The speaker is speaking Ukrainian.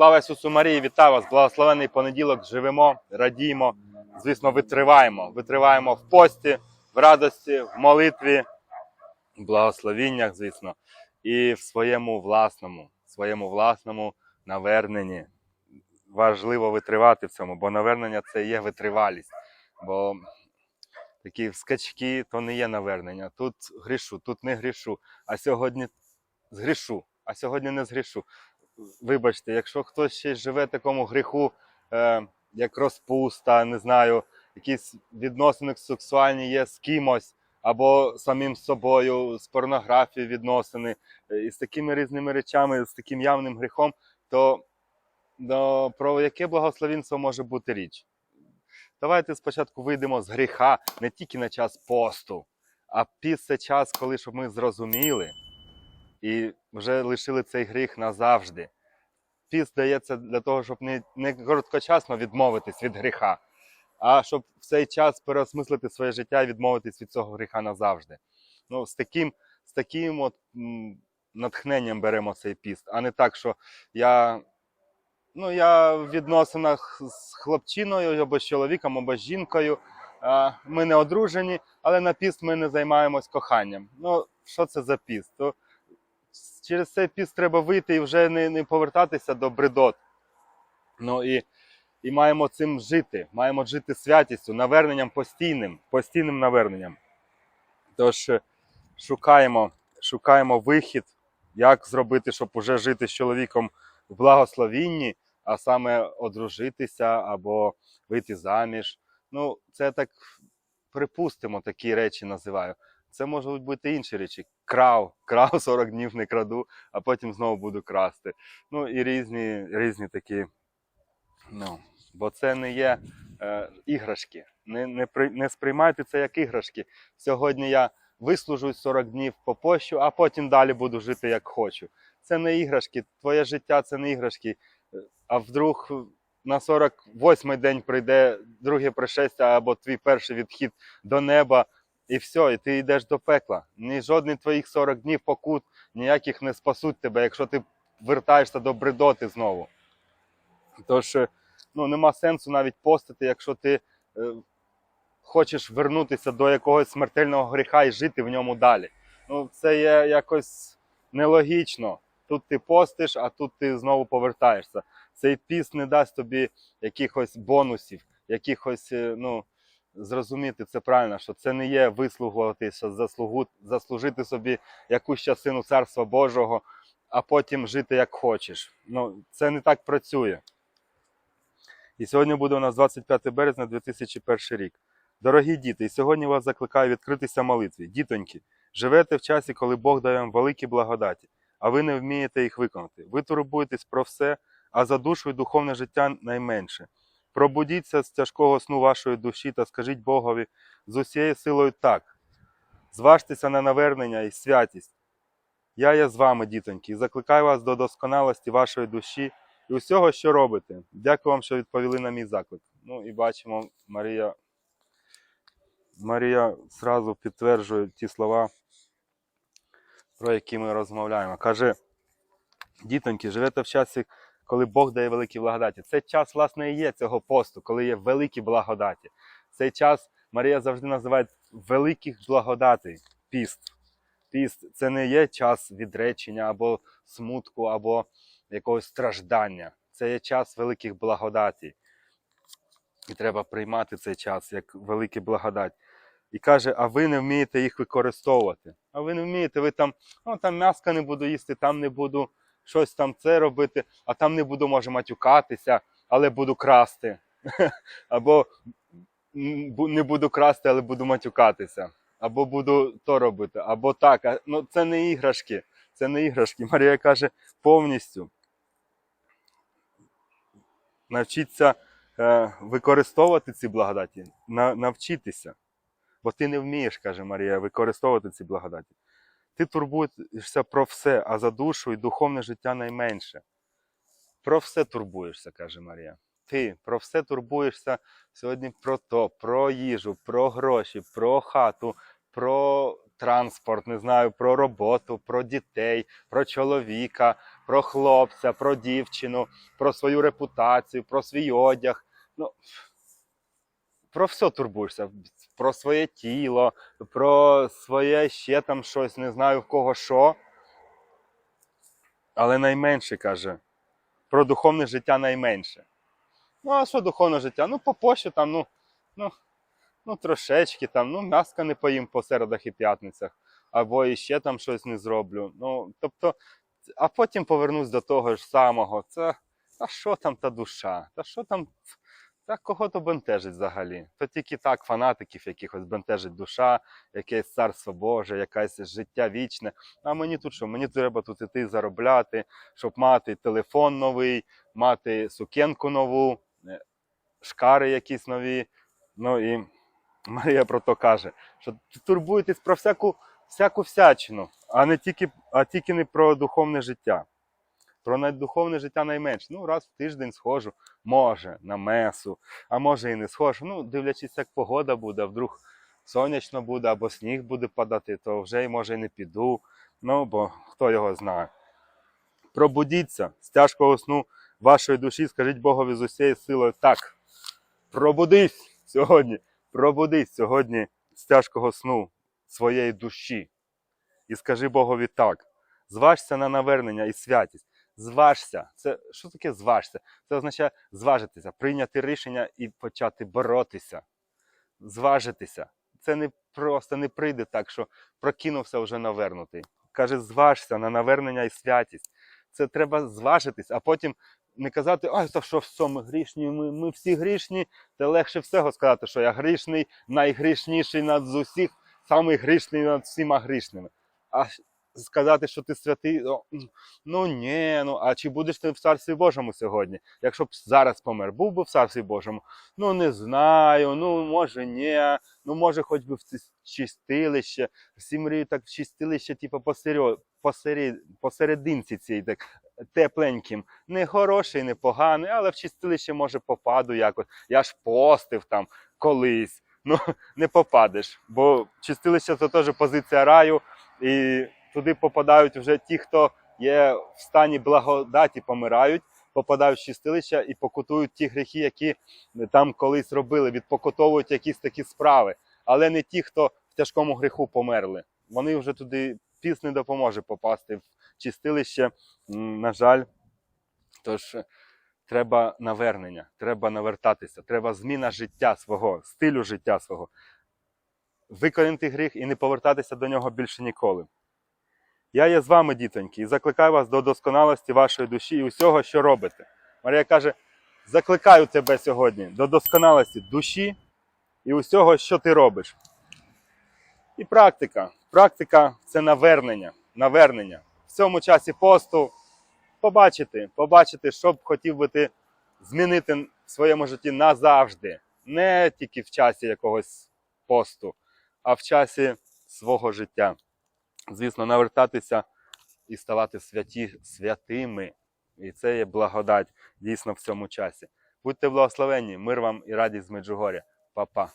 Слава Ісусу Марії, вітаю вас! Благословений понеділок. Живемо, радіємо. Звісно, витриваємо. Витриваємо в пості, в радості, в молитві, в благословіннях, звісно, і в своєму власному, своєму власному наверненні. Важливо витривати в цьому, бо навернення це є витривалість. Бо такі скачки то не є навернення. Тут грішу, тут не грішу, а сьогодні згрішу, а сьогодні не згрішу вибачте, якщо хтось ще живе в такому гріху, е, як розпуста, не знаю, якісь відносини сексуальні є з кимось, або самим собою, з порнографією відносини, е, і з такими різними речами, з таким явним гріхом, то, то про яке благословінство може бути річ? Давайте спочатку вийдемо з гріха не тільки на час посту, а піс це час, коли щоб ми зрозуміли і вже лишили цей гріх назавжди. Піст дається для того, щоб не, не короткочасно відмовитись від гріха, а щоб в цей час переосмислити своє життя і відмовитись від цього гріха назавжди. Ну, з таким, з таким от, натхненням беремо цей піст, а не так, що я, ну, я в відносинах з хлопчиною або з чоловіком, або з жінкою. Ми не одружені, але на піст ми не займаємось коханням. Ну, що це за піст? То через цей піст треба вийти і вже не, не повертатися до бредот. Ну і, і маємо цим жити. Маємо жити святістю, наверненням постійним, постійним наверненням. Тож е, шукаємо, шукаємо вихід, як зробити, щоб уже жити з чоловіком в благословінні, а саме одружитися або вийти заміж. Ну, це так припустимо, такі речі називаю. Це можуть бути інші речі. Крав, крав 40 днів не краду, а потім знову буду красти. Ну і різні, різні такі. Ну, бо це не є е, іграшки. Не, не, не сприймайте це як іграшки. Сьогодні я вислужусь 40 днів попощу, а потім далі буду жити як хочу. Це не іграшки. Твоє життя це не іграшки. Е, А вдруг на 48-й день прийде друге пришестя або твій перший відхід до неба. І все, і ти йдеш до пекла. Ні жодні твоїх 40 днів покут ніяких не спасуть тебе, якщо ти вертаєшся до бредоти знову. Тож е, ну, нема сенсу навіть постити, якщо ти е, хочеш вернутися до якогось смертельного гріха і жити в ньому далі. Ну, це є якось нелогічно. Тут ти постиш, а тут ти знову повертаєшся. Цей піст не дасть тобі якихось бонусів, якихось, е, ну зрозуміти це правильно, що це не є вислугуватися, заслужити собі якусь частину царства Божого, а потім жити як хочеш. Ну, це не так працює. І сьогодні буде у нас 25 березня 2001 рік. Дорогі діти, і сьогодні вас закликаю відкритися молитві. Дітоньки, живете в часі, коли Бог дає вам великі благодаті, а ви не вмієте їх виконати. Ви турбуєтесь про все, а за душу і духовне життя найменше. Пробудіться з тяжкого сну вашої душі та скажіть Богові з усією силою так. Зважтеся на навернення і святість. Я є з вами, дітоньки, і закликаю вас до досконалості вашої душі і усього, що робите. Дякую вам, що відповіли на мій заклик. Ну і бачимо, Марія. Марія зразу підтверджує ті слова, про які ми розмовляємо. Каже, дітоньки, живете в часі, коли Бог дає великі благодаті. Це час, власне, і є цього посту, коли є великі благодаті. Цей час Марія завжди називає великих благодатей піст. Піст це не є час відречення або смутку, або якогось страждання. Це є час великих благодатей. І треба приймати цей час як великий благодать. І каже, а ви не вмієте їх використовувати. А ви не вмієте, ви там, ну там м'яска не буду їсти, там не буду щось там це робити, а там не буду, може, матюкатися, але буду красти. Або не буду красти, але буду матюкатися. Або буду то робити, або так. Ну, це не іграшки. Це не іграшки. Марія каже повністю. Навчіться е, використовувати ці благодаті, на, навчитися. Бо ти не вмієш, каже Марія, використовувати ці благодаті. Ти турбуєшся про все, а за душу і духовне життя найменше. Про все турбуєшся, каже Марія. Ти про все турбуєшся сьогодні про то, про їжу, про гроші, про хату, про транспорт, не знаю, про роботу, про дітей, про чоловіка, про хлопця, про дівчину, про свою репутацію, про свій одяг. Ну, про все турбуєшся. Про своє тіло, про своє ще там щось, не знаю в кого що. Але найменше каже. Про духовне життя найменше. Ну, а що духовне життя? Ну, по попощу там, ну, ну, ну трошечки там, ну, м'яска не поїм по середах і п'ятницях, або іще там щось не зроблю. Ну, тобто, а потім повернусь до того ж самого. Це, а що там та душа? Та що там? Та кого то бентежить взагалі? То тільки так фанатиків якихось бентежить душа, якесь царство Боже, якесь життя вічне. А мені тут що? Мені треба тут іти заробляти, щоб мати телефон новий, мати сукенку нову, е, шкари якісь нові. Ну і Марія про то каже, що турбуєтесь про всяку, всяку всячину, а не тільки, а тільки не про духовне життя. Про найдуховне життя найменше. Ну, раз в тиждень схожу, може, на месу, а може і не схожу. Ну, дивлячись, як погода буде, вдруг сонячно буде або сніг буде падати, то вже може і не піду. Ну, бо хто його знає. Пробудіться з тяжкого сну вашої душі, скажіть Богові з усією силою так. Пробудись сьогодні, пробудись сьогодні з тяжкого сну своєї душі. І скажи Богові так. Зважся на навернення і святість. Зважся. Це що таке зважся? Це означає зважитися, прийняти рішення і почати боротися. Зважитися. Це не просто не прийде так, що прокинувся вже навернутий. Каже, зважся на навернення і святість. Це треба зважитись, а потім не казати, ай, то що все, ми грішні, ми, ми всі грішні. Це легше всього сказати, що я грішний, найгрішніший над усіх, самий грішний над всіма грішними. А сказати, що ти святий, ну ні, ну а чи будеш ти в Царстві Божому сьогодні? Якщо б зараз помер, був би в Царстві Божому? Ну не знаю, ну може ні, ну може хоч би в чистилище. Всі мріють так в чистилище, типу посеред, посеред, посерединці цій так тепленьким. Не хороший, не поганий, але в чистилище може попаду якось. Я ж постив там колись. Ну, не попадеш, бо чистилище це теж позиція раю, і туди попадають вже ті, хто є в стані благодаті, помирають, попадають в чистилище і покутують ті гріхи, які там колись робили, відпокутовують якісь такі справи. Але не ті, хто в тяжкому гріху померли. Вони вже туди піс не допоможе попасти в чистилище, на жаль. Тож е, треба навернення, треба навертатися, треба зміна життя свого, стилю життя свого. Викорінити гріх і не повертатися до нього більше ніколи. Я є з вами, дітоньки, і закликаю вас до досконалості вашої душі і усього, що робите. Марія каже: закликаю тебе сьогодні до досконалості душі і усього, що ти робиш. І практика. Практика це навернення. навернення. В цьому часі посту побачити, побачити, що б хотів би ти змінити в своєму житті назавжди. Не тільки в часі якогось посту, а в часі свого життя. Звісно, навертатися і ставати святі, святими. І це є благодать дійсно в цьому часі. Будьте благословені, мир вам і радість з Меджугоря. Па-па.